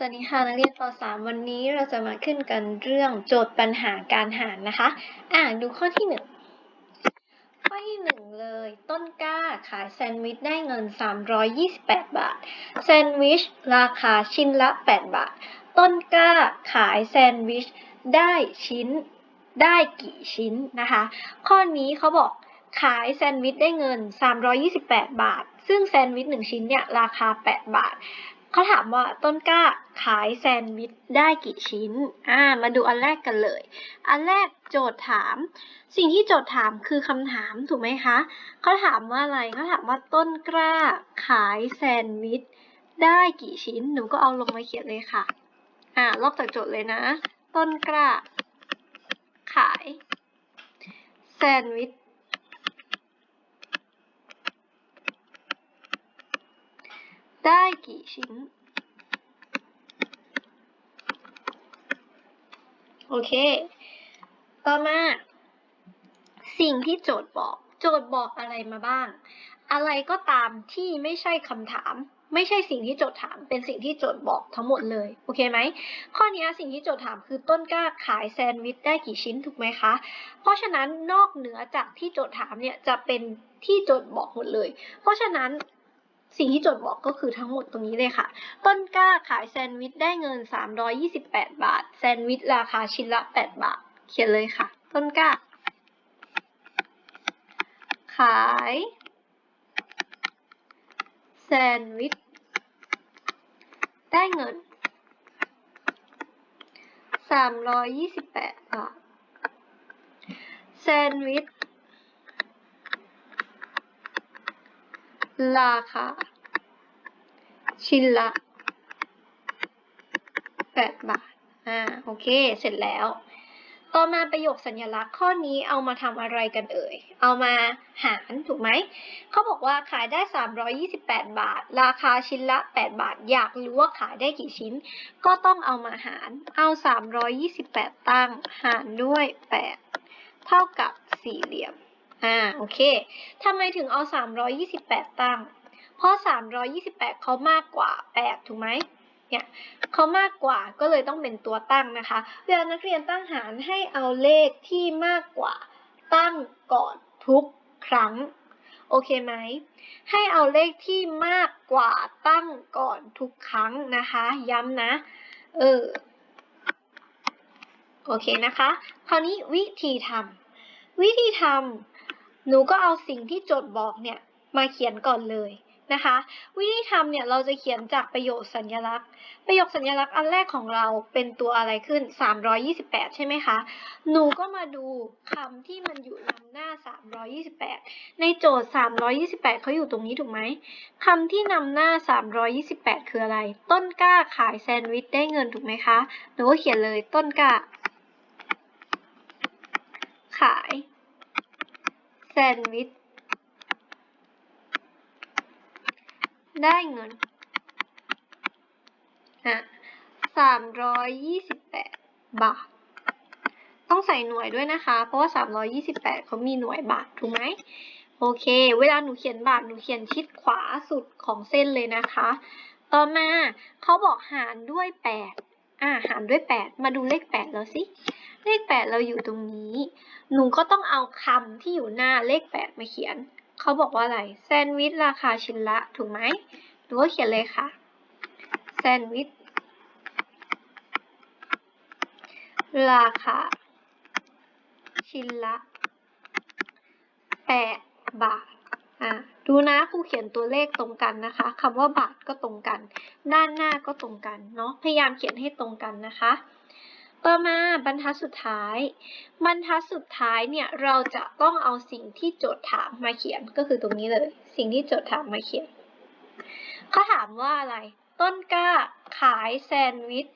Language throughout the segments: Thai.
สวัสดีค่ะนักเรียนป .3 วันนี้เราจะมาขึ้นกันเรื่องโจทย์ปัญหาการหารนะคะ อ่าดูข้อที่หนึ่งข้อที่หนึ่งเลย ต้นกล้าขายแซนด์วิชได้เงิน 328 บาท แซนด์วิช ราคาชิ้นละ 8 บาท ต้นกล้าขายแซนด์วิช ได้ชิ้นได้กี่ชิ้นนะคะ ข้อนี้เขาบอกขายแซนด์วิชได้เงิน 328 บาท ซึ่งแซนด์วิชหนึ่งชิ้นเนี่ยราคา 8 บาท เขาถามว่าต้นกล้าขายแซนด์วิชได้กี่ชิ้น อ่า มาดูอันแรกกันเลย อันแรกโจทย์ถาม สิ่งที่โจทย์ถามคือคำถามถูกไหมคะ เขาถามว่าอะไรเขาถามว่าต้นกล้าขายแซนด์วิชได้กี่ชิ้น หนูก็เอาลงมาเขียนเลยค่ะ อ่า ลอกจากโจทย์เลยนะ ต้นกล้า ขาย แซนด์วิช ได้กี่ชิ้น โอเค ต่อมา สิ่งที่โจทย์บอก โจทย์บอกอะไรมาบ้าง อะไรก็ตามที่ไม่ใช่คำถามไม่ใช่สิ่งที่โจทย์ถาม เป็นสิ่งที่โจทย์บอกทั้งหมดเลย โอเคไหม ข้อนี้สิ่งที่โจทย์ถามคือต้นกล้าขายแซนด์วิชได้กี่ชิ้นถูกไหมคะ เพราะฉะนั้นนอกเหนือจากที่โจทย์ถามเนี่ยจะเป็นที่โจทย์บอกหมดเลย เพราะฉะนั้น สิ่งที่โจทย์บอกก็คือทั้งหมดตรงนี้เลยค่ะ ต้นกล้าขายแซนด์วิชได้เงิน 328 บาท แซนด์วิชราคาชิ้นละ 8 บาท เขียนเลยค่ะ ต้นกล้า ขายแซนด์วิชได้เงิน 328 บาท แซนด์วิช ราคา ชิ้นละ8บาท อ่า โอเค เสร็จแล้ว ต่อมาประโยคสัญลักษณ์ข้อนี้เอามาทำอะไรกันเอ่ย เอามาหารถูกไหม เขาบอกว่าขายได้ 328 บาท ราคาชิ้นละ 8 บาท อยากรู้ว่าขายได้กี่ชิ้น ก็ต้องเอามาหาร เอา 328 ตั้ง หารด้วย 8 เท่ากับสี่เหลี่ยม อ่าโอเคทำไมถึงเอา 328 ตั้ง เพราะ 328เขามากกว่า 8 ถูกไหมเนี่ยเขามากกว่าก็เลยต้องเป็นตัวตั้งนะคะ เวลานักเรียนตั้งหารให้เอาเลขที่มากกว่าตั้งก่อนทุกครั้ง โอเคไหม ให้เอาเลขที่มากกว่าตั้งก่อนทุกครั้งนะคะ ย้ำนะ เออ โอเคนะคะ คราวนี้วิธีทำวิธีทำ หนูก็เอาสิ่งที่โจทย์บอกเนี่ยมาเขียนก่อนเลยนะคะ วิธีทำเนี่ยเราจะเขียนจากประโยคสัญลักษณ์ ประโยคสัญลักษณ์อันแรกของเราเป็นตัวอะไรขึ้น 328 ใช่ไหมคะ หนูก็มาดูคำที่มันอยู่นำหน้า 328 ในโจทย์ 328 เขาอยู่ตรงนี้ถูกไหมคำที่นำหน้า 328 คืออะไร ต้นกล้าขายแซนด์วิชได้เงินถูกไหมคะ หนูก็เขียนเลยต้นกล้า ขายแซ นด์วิช ได้เงินอะสามร้อยยี่สิบแปดบาท ต้องใส่หน่วยด้วยนะคะ เพราะว่าสามร้อยี่สิบแปดเขามีหน่วยบาท ถูกไหมโอเค เวลาหนูเขียนบาท หนูเขียนชิดขวาสุดของเส้นเลยนะคะ ต่อมาเขาบอกหารด้วยแปดอ่าหารด้วยแปดมาดูเลขแปดแล้วสิ เลขแปดเราอยู่ตรงนี้ หนูก็ต้องเอาคำที่อยู่หน้าเลขแปดมาเขียน เขาบอกว่าอะไรแซนด์วิชราคาชิ้นละถูกไหมหนูก็เขียนเลยค่ะแซนด์วิชราคาชิ้นละแปดบาท อะ ดูนะครูเขียนตัวเลขตรงกันนะคะคำว่าบาทก็ตรงกัน ด้านหน้าก็ตรงกันเนาะ พยายามเขียนให้ตรงกันนะคะ ต่อมาบรรทัดสุดท้าย บรรทัดสุดท้ายเนี่ยเราจะต้องเอาสิ่งที่โจทย์ถามมาเขียนก็คือตรงนี้เลย สิ่งที่โจทย์ถามมาเขียนเขาถามว่าอะไร ต้นกล้าขายแซนด์วิช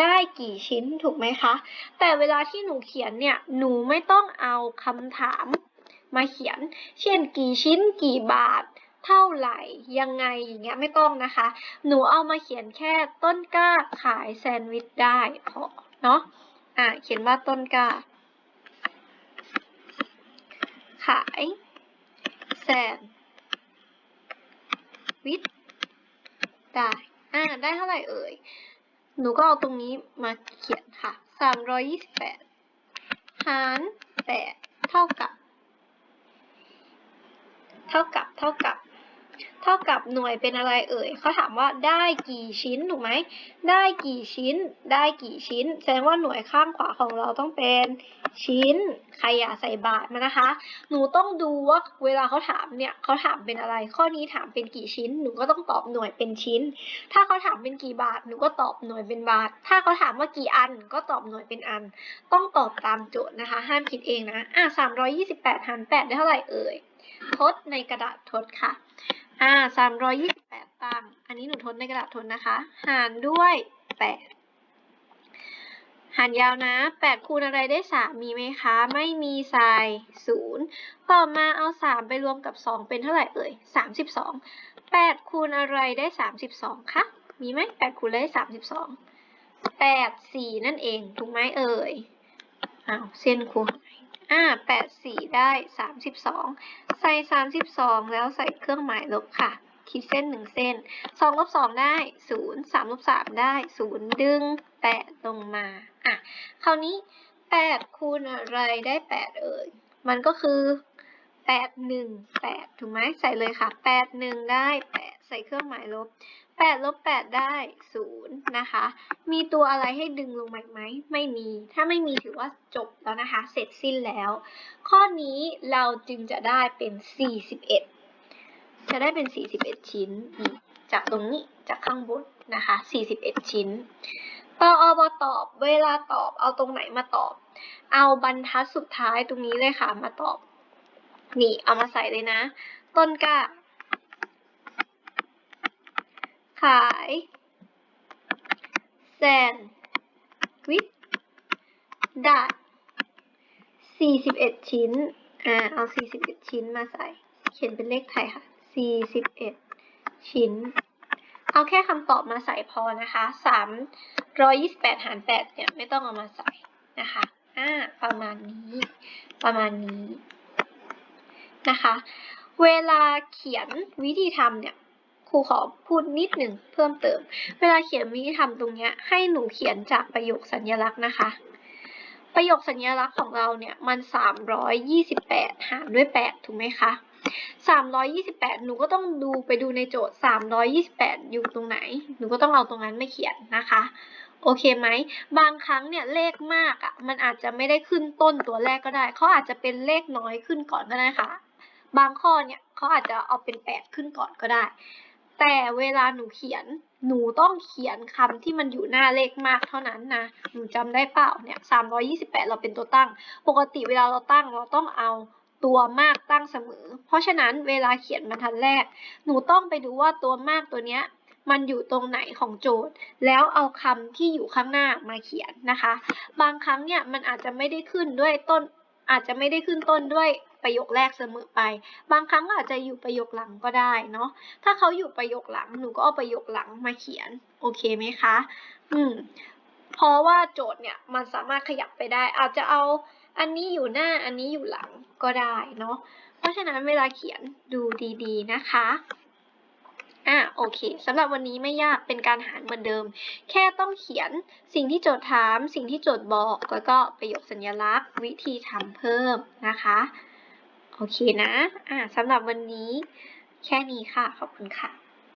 ได้กี่ชิ้นถูกไหมคะ แต่เวลาที่หนูเขียนเนี่ยหนูไม่ต้องเอาคำถามมาเขียน เช่นกี่ชิ้นกี่บาทเท่าไหร่ยังไงอย่างเงี้ยไม่ต้องนะคะ หนูเอามาเขียนแค่ต้นกล้าขายแซนด์วิชได้พอ เนาะอะเขียนว่าต้นกล้า ขายแซนวิชได้อ่าได้เท่าไหร่เอ่ย หนูก็เอาตรงนี้มาเขียนค่ะสามร้อยยี่สิบแปดหารแปดเท่ากับ เท่ากับ เท่ากับ เท่ากับหน่วยเป็นอะไรเอ่ยเขาถามว่าได้กี่ชิ้นถูกไหม ได้กี่ชิ้น ได้กี่ชิ้น แสดงว่าหน่วยข้างขวาของเราต้องเป็นชิ้นใครอยากใส่บาทมานะคะ หนูต้องดูว่าเวลาเขาถามเนี่ยเขาถามเป็นอะไร ข้อนี้ถามเป็นกี่ชิ้น หนูก็ต้องตอบหน่วยเป็นชิ้น ถ้าเขาถามเป็นกี่บาท หนูก็ตอบหน่วยเป็นบาท ถ้าเขาถามว่ากี่อัน ก็ตอบหน่วยเป็นอัน ต้องตอบตามโจทย์นะคะ ห้ามคิดเองนะ อะสามร้อยยี่สิบแปดหารแปดได้เท่าไหร่เอ่ยทดในกระดาษทดค่ะ อ่าสามร้อยยี่สิบแปดตั้ง อันนี้หนูทดในกระดาษทดนะคะ หารด้วยแปดหารยาวนะแปดคูณอะไรได้สามมีไหมคะ ไม่มีใส่ศูนย์ต่อมาเอาสามไปรวมกับสองเป็นเท่าไหร่เอ่ยสามสิบสองแปดคูณอะไรได้สามสิบสองคะมีไหมแปดคูณไรได้สามสิบสองแปดสี่นั่นเอง ถูกไหมเอ่ยอ้าวเส้นคูณ อ่าแปดสี่ได้สามสิบสองใส่สามสิบสองแล้วใส่เครื่องหมายลบค่ะคิดเส้นหนึ่งเส้นสองลบสองได้ศูนย์สามลบสามได้ศูนย์ดึงแปดลงมา อะ คราวนี้แปดคูณอะไรได้แปดเอ่ย มันก็คือแปดหนึ่งแปดถูกไหมใส่เลยค่ะแปดหนึ่งได้แปดใส่เครื่องหมายลบ แปดลบแปดได้ศูนย์นะคะ มีตัวอะไรให้ดึงลงมาไหม ไม่มี ถ้าไม่มีถือว่าจบแล้วนะคะ เสร็จสิ้นแล้ว ข้อนี้เราจึงจะได้เป็น 41 จะได้เป็น 41 ชิ้น จากตรงนี้ จากข้างบนนะคะ 41 ชิ้นปออบตอบ เวลาตอบ เอาตรงไหนมาตอบ เอาบรรทัดสุดท้ายตรงนี้เลยค่ะ มาตอบ นี่ เอามาใส่เลยนะ ต้นกล้า ขายแซนวิชได้41 ชิ้น อ่า เอา 41 ชิ้นมาใส่ เขียนเป็นเลขไทยค่ะ 41 ชิ้น เอาแค่คำตอบมาใส่พอนะคะ 328 หาร 8 เนี่ย ไม่ต้องเอามาใส่นะคะ อ่า ประมาณนี้ ประมาณนี้ นะคะ เวลาเขียนวิธีทำเนี่ย ครูขอพูดนิดหนึ่งเพิ่มเติม เวลาเขียนวิธีทำตรงเนี้ยให้หนูเขียนจากประโยคสัญลักษณ์นะคะ ประโยคสัญลักษณ์ของเราเนี่ยมัน 328 หารด้วย 8 ถูกไหมคะ328 หนูก็ต้องดูไปดูในโจทย์ 328 อยู่ตรงไหน หนูก็ต้องเอาตรงนั้นมาเขียนนะคะ โอเคไหม บางครั้งเนี่ยเลขมากอะ่ะ มันอาจจะไม่ได้ขึ้นต้นตัวแรกก็ได้ เขาอาจจะเป็นเลขน้อยขึ้นก่อนก็ได้ค่ะ บางข้อเนี่ยเขาอาจจะเอาเป็น 8 ขึ้นก่อนก็ได้ แต่เวลาหนูเขียน หนูต้องเขียนคำที่มันอยู่หน้าเลขมากเท่านั้นนะ หนูจำได้เปล่าเนี่ย328เราเป็นตัวตั้ง ปกติเวลาเราตั้งเราต้องเอาตัวมากตั้งเสมอ เพราะฉะนั้นเวลาเขียนบรรทัดแรก หนูต้องไปดูว่าตัวมากตัวเนี้ยมันอยู่ตรงไหนของโจทย์ แล้วเอาคำที่อยู่ข้างหน้ามาเขียนนะคะ บางครั้งเนี่ยมันอาจจะไม่ได้ขึ้นด้วยต้นอาจจะไม่ได้ขึ้นต้นด้วย ประโยคแรกเสมอไป บางครั้งอาจจะอยู่ประโยคหลังก็ได้เนาะถ้าเขาอยู่ประโยคหลังหนูก็เอาประโยคหลังมาเขียนโอเคไหมคะอืมเพราะว่าโจทย์เนี่ยมันสามารถขยับไปได้ อาจจะเอาอันนี้อยู่หน้าอันนี้อยู่หลังก็ได้เนาะเพราะฉะนั้นเวลาเขียนดูดีๆนะคะอะโอเคสำหรับวันนี้ไม่ยากเป็นการหารเหมือนเดิม แค่ต้องเขียนสิ่งที่โจทย์ถาม สิ่งที่โจทย์บอก แล้วก็ประโยคสัญลักษณ์ วิธีทำเพิ่มนะคะ โอเคนะ อ่าสำหรับวันนี้แค่นี้ค่ะ ขอบคุณค่ะ